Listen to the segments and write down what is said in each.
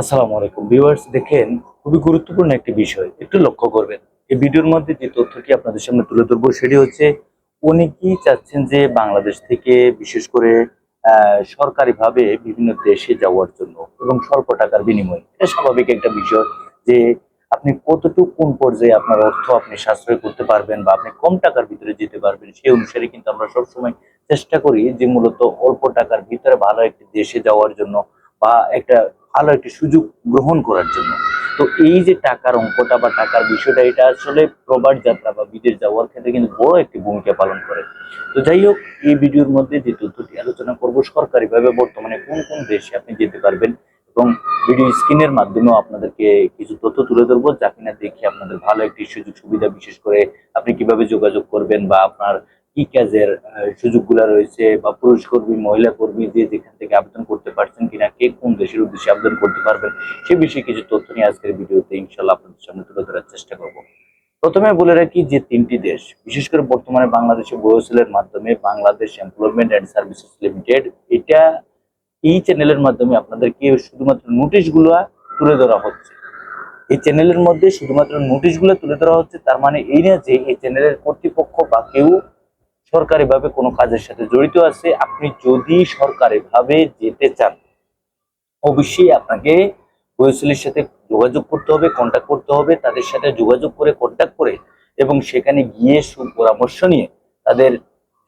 আসসালামু আলাইকুম। ভিউয়ার্স, দেখেন, খুবই গুরুত্বপূর্ণ একটি বিষয়। একটু লক্ষ্য করবেন, এই ভিডিওর মধ্যে যে তথ্যটি আপনাদের সামনে তুলে ধরবো সেটি হচ্ছে, অনেকেই চাচ্ছেন যে বাংলাদেশ থেকে বিশেষ করে সরকারিভাবে বিভিন্ন দেশে যাওয়ার জন্য এবং স্বল্প টাকার বিনিময়ে। এটা স্বাভাবিক একটা বিষয় যে আপনি কতটুকু, কোন পর্যায়ে আপনার অর্থ আপনি সাশ্রয় করতে পারবেন বা আপনি কম টাকার ভিতরে যেতে পারবেন, সেই অনুসারে কিন্তু আমরা সবসময় চেষ্টা করি যে মূলত অল্প টাকার ভিতরে ভালো একটি দেশে যাওয়ার জন্য বা একটা ভালো একটি সুযোগ গ্রহণ করার জন্য। তো এই যে টাকার অঙ্কটা বা টাকার বিষয়টা, এটা আসলে প্রবাস যাত্রা বা বিদেশ যাওয়ার ক্ষেত্রে কিন্তু বড় একটি ভূমিকা পালন করে। তো যাই হোক, এই ভিডিওর মধ্যে যে তথ্যটি আলোচনা করব, সরকারিভাবে বর্তমানে কোন কোন দেশে আপনি যেতে পারবেন এবং ভিডিও স্ক্রিনের মাধ্যমেও আপনাদেরকে কিছু তথ্য তুলে ধরবো, যা কিনা দেখে আপনাদের ভালো একটি সুযোগ সুবিধা বিশেষ করে আপনি কীভাবে যোগাযোগ করবেন বা আপনার কি কাজের সুযোগগুলো রয়েছে বা পুরুষ কর্মী মহিলা কর্মী যে যেখান থেকে আবেদন করতে পারছেন কিনা, কে কোন দেশের উদ্দেশ্যে আবেদন করতে পারবেন, সে বিষয়ে কিছু তথ্য নিয়ে আজকের ভিডিওতে ইনশাল্লাহ আপনাদের সামনে তুলে ধরার চেষ্টা করব। প্রথমে বলে রাখি যে তিনটি দেশ, বিশেষ করে বর্তমানে বাংলাদেশে বয়সেলের মাধ্যমে Bangladesh employment and services limited এটা এই চ্যানেলের মাধ্যমে আপনাদেরকে শুধুমাত্র নোটিশগুলো তুলে ধরা হচ্ছে। এই চ্যানেলের মধ্যে শুধুমাত্র নোটিশগুলো তুলে ধরা হচ্ছে, তার মানে এই না যে এই চ্যানেলের কর্তৃপক্ষ বা কেউ সরকারিভাবে কোনো কাজের সাথে জড়িত আছে? আপনি যদি সরকারিভাবে যেতে চান, অবশ্যই আপনাকে ওয়েসিলের সাথে যোগাযোগ করতে হবে কন্ট্যাক্ট করতে হবে, তাদের সাথে যোগাযোগ করে কন্ট্যাক্ট করে এবং সেখানে গিয়ে সুপরামর্শ নিয়ে তাদের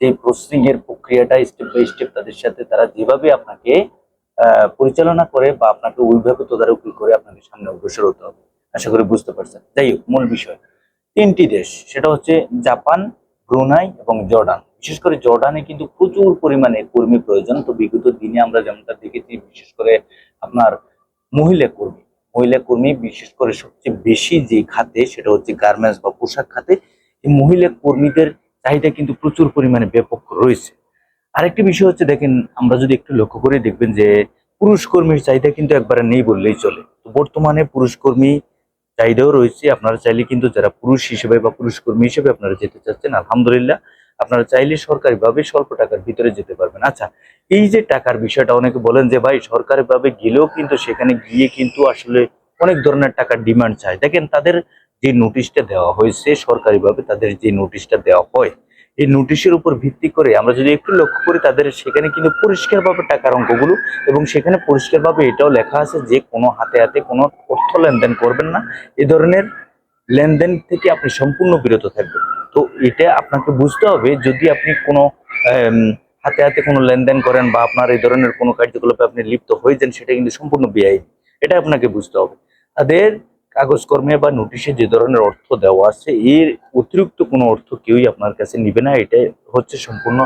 যে প্রসেসিং এর প্রক্রিয়াটা স্টেপ বাই স্টেপ তাদের সাথে তারা যেভাবে আপনাকে পরিচালনা করে বা আপনাকে ওইভাবে তদারকি করে আপনাকে সামনে অগ্রসর হতে হবে। আশা করি বুঝতে পারছেন। যাই হোক, মূল বিষয়। তিনটি দেশ, সেটা হচ্ছে জাপান ব্রুনাই এবং জর্ডান। বিশেষ করে জর্ডানে কিন্তু প্রচুর পরিমাণে কর্মী প্রয়োজন। তো বিগত দিনে আমরা যেমনটা দেখেছি, বিশেষ করে আপনার মহিলা কর্মী। মহিলা কর্মী বিশেষ করে সবচেয়ে বেশি যে খাতে, সেটা হচ্ছে গার্মেন্টস বা পোশাক খাতে, এই মহিলা কর্মীদের চাহিদা কিন্তু প্রচুর পরিমাণে ব্যাপক রয়েছে। আরেকটি বিষয় হচ্ছে, দেখেন, আমরা যদি একটু লক্ষ্য করে দেখবেন যে পুরুষ কর্মীর চাহিদা কিন্তু একবারে নেই বললেই চলে। তো বর্তমানে পুরুষ কর্মী চাহিদাও রয়েছে। আপনারা চাইলে কিন্তু যারা পুরুষ হিসেবে বা পুরুষ কর্মী হিসেবে আপনারা যেতে চাচ্ছেন, আলহামদুলিল্লাহ। আপনারা চাইলে সরকারিভাবে স্বল্প টাকার ভিতরে যেতে পারবেন। আচ্ছা এই যে টাকার বিষয়টা অনেকে বলেন যে, ভাই, সরকারিভাবে গেলেও কিন্তু সেখানে গিয়ে কিন্তু আসলে অনেক ধরনের টাকার ডিমান্ড চায় দেখেন, তাদের যে নোটিশটা দেওয়া হয়েছে, সরকারিভাবে তাদের যে নোটিশটা দেওয়া হয় এই নোটিশের উপর ভিত্তি করে আমরা যদি একটু লক্ষ্য করি, তাদের সেখানে কিন্তু পরিষ্কারভাবে টাকার অঙ্কগুলো এবং সেখানে পরিষ্কারভাবে এটাও লেখা আছে যে কোনো হাতে হাতে কোনো অর্থ লেনদেন করবেন না। এ ধরনের লেনদেন থেকে আপনি সম্পূর্ণ বিরত থাকবেন। তো এটা আপনাকে বুঝতে হবে, যদি আপনি কোনো হাতে হাতে কোনো লেনদেন করেন বা আপনার এই ধরনের কোনো কার্যকলাপে আপনি লিপ্ত হয়ে যান, সেটা কিন্তু সম্পূর্ণ বেআইনি। এটা আপনাকে বুঝতে হবে। তাদের কাগজ কর্মে বা নোটিশে যে ধরনের অর্থ দেওয়া আছে, এর অতিরিক্ত কোনো অর্থ কেউই আপনার কাছে নিবে না। এটা হচ্ছে সম্পূর্ণ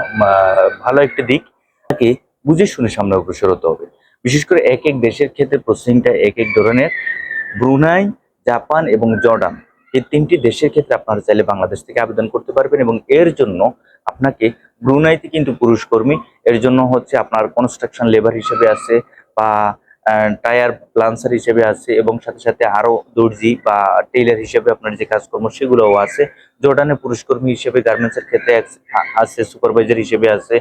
ভালো একটা দিক। তাকে বুঝে শুনে সামনে অগ্রসর হতে হবে। বিশেষ করে এক এক দেশের ক্ষেত্রে প্রসেসিংটা এক এক ধরনের। ব্রুনাই, জাপান এবং জর্ডান, এই তিনটি দেশের ক্ষেত্রে আপনারা চাইলে বাংলাদেশ থেকে আবেদন করতে পারবেন এবং এর জন্য আপনাকে ব্রুনাইতে কিন্তু পুরুষ কর্মী এর জন্য হচ্ছে আপনার কনস্ট্রাকশন লেবার হিসেবে আছে বা টায়ার প্লান্সার হিসেবে আছে এবং সাথে সাথে আরও দর্জি বা টেইলার হিসেবে আপনার যে কাজকর্ম সেগুলোও আছে। জর্ডানে পুরুষ কর্মী হিসেবে গার্মেন্টসের ক্ষেত্রে আছে- সুপারভাইজার হিসেবে আছে।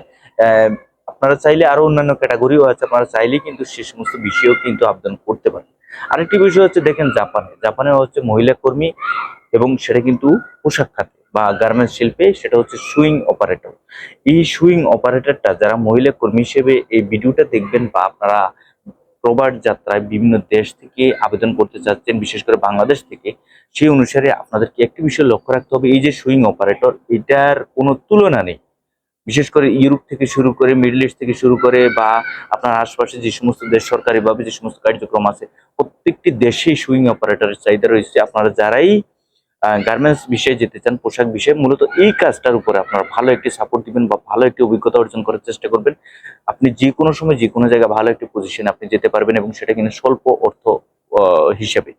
আপনারা চাইলে আরও অন্যান্য ক্যাটাগরিও আছে, আপনারা চাইলেই কিন্তু সে সমস্ত বিষয়েও কিন্তু আবেদন করতে পারেন। আরেকটি বিষয় হচ্ছে দেখেন জাপানে। জাপানে হচ্ছে মহিলা কর্মী এবং সেটা কিন্তু পোশাক খাতে বা গার্মেন্টস শিল্পে সেটা হচ্ছে সুইং অপারেটর এই সুইং অপারেটরটা যারা মহিলা কর্মী হিসেবে এই ভিডিওটা দেখবেন বা আপনারা প্রবাস যাত্রায় বিভিন্ন দেশ থেকে আবেদন করতে চাচ্ছেন, বিশেষ করে বাংলাদেশ থেকে, সেই অনুসারে আপনাদেরকে একটি বিষয় লক্ষ্য রাখতে হবে, এই যে সুইং অপারেটর, এটার কোনো তুলনা নেই। বিশেষ করে ইউরোপ থেকে শুরু করে মিডল ইস্ট থেকে শুরু করে বা আপনার আশপাশে যে সমস্ত দেশ সরকারিভাবে যে সমস্ত কার্যক্রম আছে, প্রত্যেকটি দেশেই সুইং অপারেটরের চাহিদা রয়েছে। আপনারা যারাই গার্মেন্টস বিষয়ে যেতে চান, পোশাক বিষয়ে, মূলত এই কাজটার উপরে আপনারা ভালো একটি সাপোর্ট দিবেন বা ভালো একটি অভিজ্ঞতা অর্জন করার চেষ্টা করবেন। আপনি যে কোনো সময় যে কোনো জায়গায় ভালো একটি পজিশনে আপনি যেতে পারবেন এবং সেটা কিন্তু স্বল্প অর্থ হিসাবে।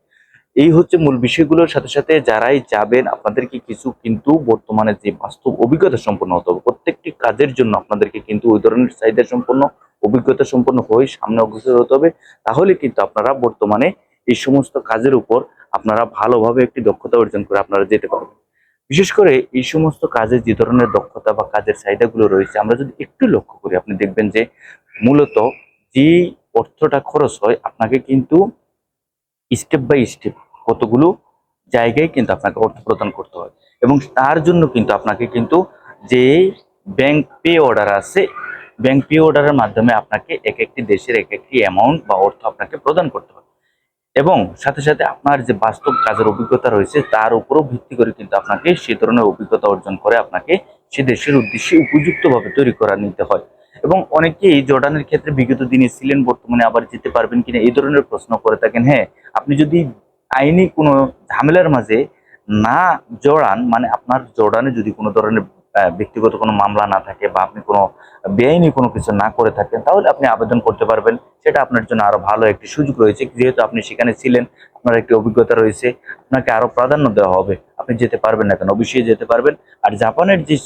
এই হচ্ছে মূল বিষয়গুলোর সাথে সাথে যারাই যাবেন, আপনাদেরকে কিছু কিন্তু বর্তমানে যে বাস্তব অভিজ্ঞতা সম্পন্ন হতে হবে। প্রত্যেকটি কাজের জন্য আপনাদেরকে কিন্তু ওই ধরনের চাহিদা সম্পন্ন, অভিজ্ঞতা সম্পন্ন হয়ে সামনে অগ্রসর হতে হবে। তাহলে কিন্তু আপনারা বর্তমানে এই সমস্ত কাজের উপর আপনারা ভালোভাবে একটি দক্ষতা অর্জন করে আপনারা যেতে পারবেন। বিশেষ করে এই সমস্ত কাজের যে ধরনের দক্ষতা বা কাজের চাহিদাগুলো রয়েছে, আমরা যদি একটু লক্ষ্য করি, আপনি দেখবেন যে মূলত যে অর্থটা খরচ হয়, আপনাকে কিন্তু স্টেপ বাই স্টেপ কতগুলো জায়গায় কিন্তু আপনাকে অর্থ প্রদান করতে হয়। এবং তার জন্য কিন্তু আপনাকে কিন্তু যে ব্যাংক পে অর্ডার আছে ব্যাংক পে অর্ডারের মাধ্যমে আপনাকে এক একটি দেশের এক একটি অ্যামাউন্ট বা অর্থ আপনাকে প্রদান করতে হবে এবং সাথে সাথে আপনার যে বাস্তব কাজের অভিজ্ঞতা রয়েছে, তার উপরও ভিত্তি করে কিন্তু আপনাকে সে ধরনের অভিজ্ঞতা অর্জন করে আপনাকে সে দেশের উদ্দেশ্যে উপযুক্তভাবে তৈরি করা নিতে হয়। এবং অনেকেই জর্ডানের ক্ষেত্রে বিগত দিনে ছিলেন, বর্তমানে আবার যেতে পারবেন কিনা এই ধরনের প্রশ্ন করে থাকেন। হ্যাঁ আপনি যদি আইনি কোনো ঝামেলার মাঝে না জড়ান মানে আপনার জর্ডানে যদি কোনো ধরনের ব্যক্তিগত কোনো মামলা না থাকে বা আপনি কোনো বেআইনি কোনো কিছু না করে থাকেন, তাহলে আপনি আবেদন করতে পারবেন। সেটা আপনার জন্য আরও ভালো একটি সুযোগ রয়েছে। যেহেতু আপনি সেখানে ছিলেন, আপনার একটি অভিজ্ঞতা রয়েছে, আপনাকে আরও প্রাধান্য দেওয়া হবে। আপনি যেতে পারবেন না কেন? অবশ্যই যেতে পারবেন। আর জাপানের যে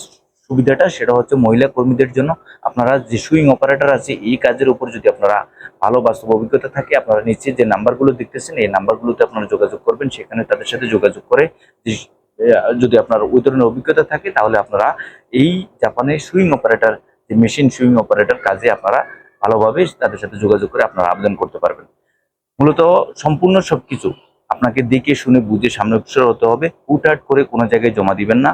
সুবিধাটা, সেটা হচ্ছে মহিলা কর্মীদের জন্য আপনারা যে সুইং অপারেটর আছে, এই কাজের উপর যদি আপনারা ভালো বাস্তব অভিজ্ঞতা থাকে, আপনারা নিচে যে নাম্বারগুলো দেখতেছেন, এই নাম্বারগুলোতে আপনারা যোগাযোগ করবেন। সেখানে তাদের সাথে যোগাযোগ করে যদি আপনার ওই ধরনের অভিজ্ঞতা থাকে, তাহলে আপনারা এই জাপানের সুইং অপারেটর, যে মেশিন সুইং অপারেটর কাজে আপনারা ভালোভাবে তাদের সাথে যোগাযোগ করে আপনারা আবেদন করতে পারবেন। মূলত সম্পূর্ণ সবকিছু আপনাকে দেখে শুনে বুঝে সামনে অগ্রসর হতে হবে। হুটহাট করে কোনো জায়গায় জমা দিবেন না।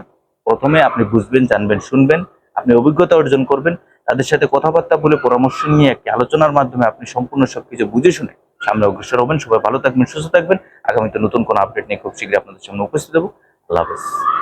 প্রথমে আপনি বুঝবেন, জানবেন, শুনবেন, আপনি অভিজ্ঞতা অর্জন করবেন। তাদের সাথে কথাবার্তা বলে পরামর্শ নিয়ে একটি আলোচনার মাধ্যমে আপনি সম্পূর্ণ সবকিছু বুঝে শুনে সামনে অগ্রসর হবেন। সবাই ভালো থাকবেন, সুস্থ থাকবেন। আগামীতে নতুন কোনো আপডেট নিয়ে খুব শীঘ্রই আপনাদের সামনে উপস্থিত হব। আল্লাহ হাফেজ